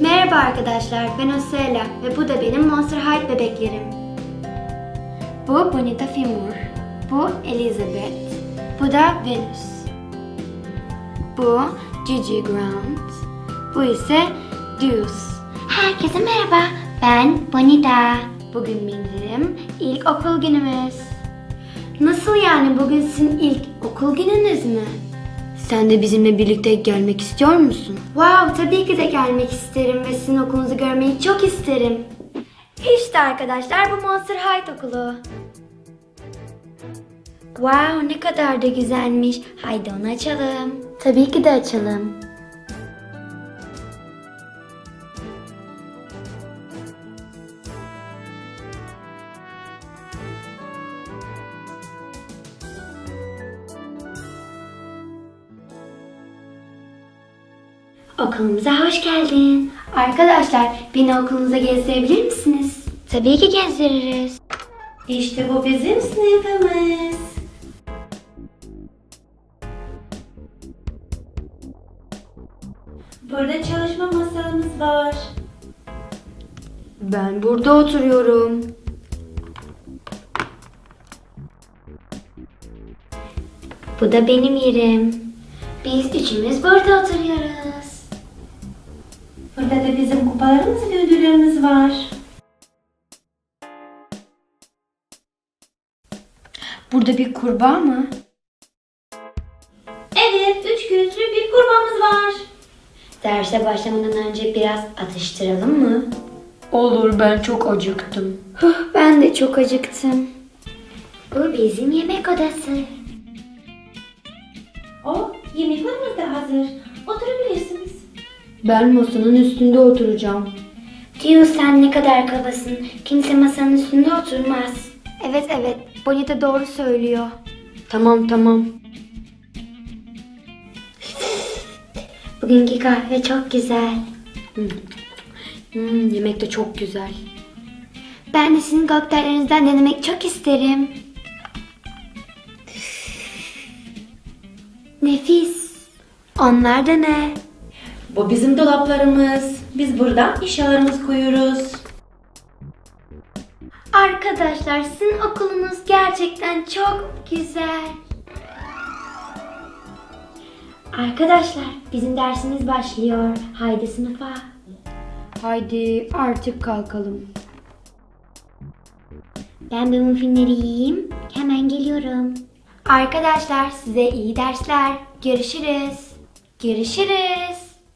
Merhaba arkadaşlar, ben Osella ve bu da benim Monster High bebeklerim. Bu Bonita Femur, bu Elizabeth, bu da Venus. Bu Gigi Ground, bu ise Deuce. Herkese merhaba, ben Bonita. Bugün bizim ilk okul günümüz. Nasıl yani bugün sizin ilk okul gününüz mü? Sen de bizimle birlikte gelmek istiyor musun? Wow, tabii ki de gelmek isterim ve sizin okulunuzu görmeyi çok isterim. İşte arkadaşlar bu Monster High okulu. Wow, ne kadar da güzelmiş. Haydi onu açalım. Tabii ki de açalım. Okulumuza hoş geldin. Arkadaşlar beni okulunuza gezdirebilir misiniz? Tabii ki gezdiririz. İşte bu bizim sınıfımız. Burada çalışma masamız var. Ben burada oturuyorum. Bu da benim yerim. Biz üçümüz burada oturuyoruz. Burada da bizim kupalarımız ve ödüllerimiz var. Burada bir kurbağa mı? Evet, üç gözlü bir kurbağamız var. Derse başlamadan önce biraz atıştıralım mı? Olur ben çok acıktım. ben de çok acıktım. Bu bizim yemek odası. O, yemeklerimiz de hazır. Oturabilirsiniz. Ben masanın üstünde oturacağım. Diyor sen ne kadar kabasın. Kimse masanın üstünde oturmaz. Evet evet. Bonita doğru söylüyor. Tamam tamam. Bugünkü kahve çok güzel. Hmm. Hmm, yemek de çok güzel. Ben de sizin kokteyllerinizden denemek çok isterim. Nefis. Onlar da ne? Bu bizim dolaplarımız. Biz burada eşyalarımızı koyuyoruz. Arkadaşlar sizin okulunuz gerçekten çok güzel. Arkadaşlar bizim dersimiz başlıyor. Haydi sınıfa. Haydi artık kalkalım. Ben bu muffinleri yiyeyim. Hemen geliyorum. Arkadaşlar size iyi dersler. Görüşürüz. Görüşürüz.